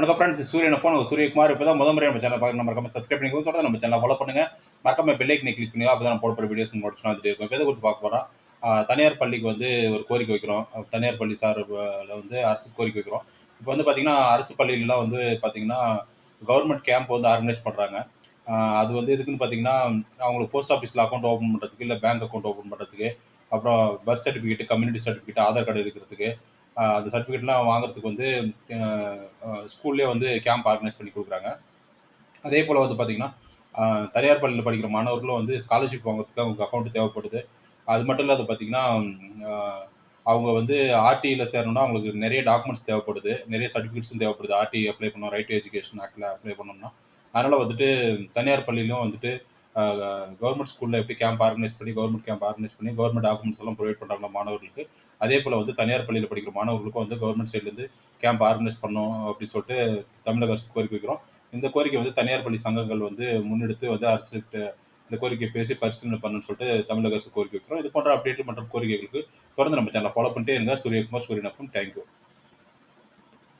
வணக்கம் ஃப்ரெண்ட்ஸ் சூரியன் ஃபோன் சூரியகுமார் இப்போ தான் முதல் முறை நம்ம சேனல் பார்க்க மறக்காம சப்ஸ்கிரைப் பண்ணி தொடர்ந்து நம்ம சேனல் ஃபாலோ பண்ணுங்க. மறக்காம பெல்லைக்கனை கிளிக் பண்ணி அப்போ தான் போட வீடியோஸ் நோட்டிஃபிகேஷன் வந்துட்டு இருக்கும். இப்போ எதை குறித்து பார்க்க போகிறோம் தனியார் பள்ளிக்கு வந்து ஒரு கோரிக்கை வைக்கிறோம். தனியார் பள்ளி சார்பில் வந்து அரசு கோரிக்கை வைக்கிறோம். இப்போ வந்து பார்த்தீங்கன்னா அரசு பள்ளியிலலாம் வந்து பார்த்தீங்கன்னா கவர்மெண்ட் கேம்ப் வந்து ஆர்கனைஸ் பண்ணுறாங்க அது வந்து எதுக்குன்னு பார்த்தீங்கன்னா அவங்களுக்கு போஸ்ட் ஆஃபீஸில் அக்கௌண்ட் ஓப்பன் பண்ணுறதுக்கு இல்லை பேங்க் அக்கௌண்ட் ஓப்பன் பண்ணுறதுக்கு அப்புறம் birth certificate community certificate Aadhaar card இருக்கிறதுக்கு அந்த சர்டிஃபிகேட்லாம் வாங்குறதுக்கு வந்து ஸ்கூல்லேயே வந்து கேம்ப் ஆர்கனைஸ் பண்ணி கொடுக்குறாங்க. அதே போல் வந்து பார்த்திங்கன்னா தனியார் பள்ளியில் படிக்கிற மாணவர்களும் வந்து ஸ்காலர்ஷிப் வாங்குறதுக்கு அவங்க அக்கௌண்ட் தேவைப்படுது. அது மட்டும் இல்லாத பார்த்தீங்கன்னா அவங்க வந்து ஆர்டியில் சேரணும்னா அவங்களுக்கு நிறைய டாக்குமெண்ட்ஸ் தேவைப்படுது. நிறைய சர்டிஃபிகேட்ஸும் தேவைப்படுது. ஆர்டி அப்ளை பண்ணோம் ரைட் டு எஜுகேஷன் ஆக்டில் அப்ளை பண்ணோம்னா. அதனால் வந்துட்டு தனியார் பள்ளியிலும் வந்துட்டு கவர்மெண்ட் ஸ்கூலில் எப்படி கேம்ப் ஆர்கனைஸ் பண்ணி கவர்மெண்ட் கேம்ப் ஆர்கனைஸ் பண்ணி கவர்மெண்ட் டாக்குமெண்ட்ஸ் எல்லாம் ப்ரொவைட் பண்ணுறாங்க மாணவர்களுக்கு? அதே போல் வந்து தனியார் பள்ளியில் படிக்கிற மாணவர்களுக்கும் வந்து கவர்மெண்ட் சைட்லேருந்து கேம்ப் ஆர்கனைஸ் பண்ணோம் அப்படின்னு சொல்லிட்டு தமிழக அரசு கோரிக்கை வைக்கிறோம். இந்த கோரிக்கை வந்து தனியார் பள்ளி சங்கங்கள் வந்து முன்னெடுத்து வந்து அரசுகிட்ட இந்த கோரிக்கையை பேசி பரிசீலனை பண்ணணும்னு சொல்லிட்டு தமிழக அரசு கோரிக்கை வைக்கிறோம். இது போன்ற அப்டேட் மற்றும் கோரிக்கைகளுக்கு தொடர்ந்து நம்ம சேனலை ஃபாலோ பண்ணிட்டே இருந்தால் சூரியகுமார் சூரியனப்பும் தேங்க்யூ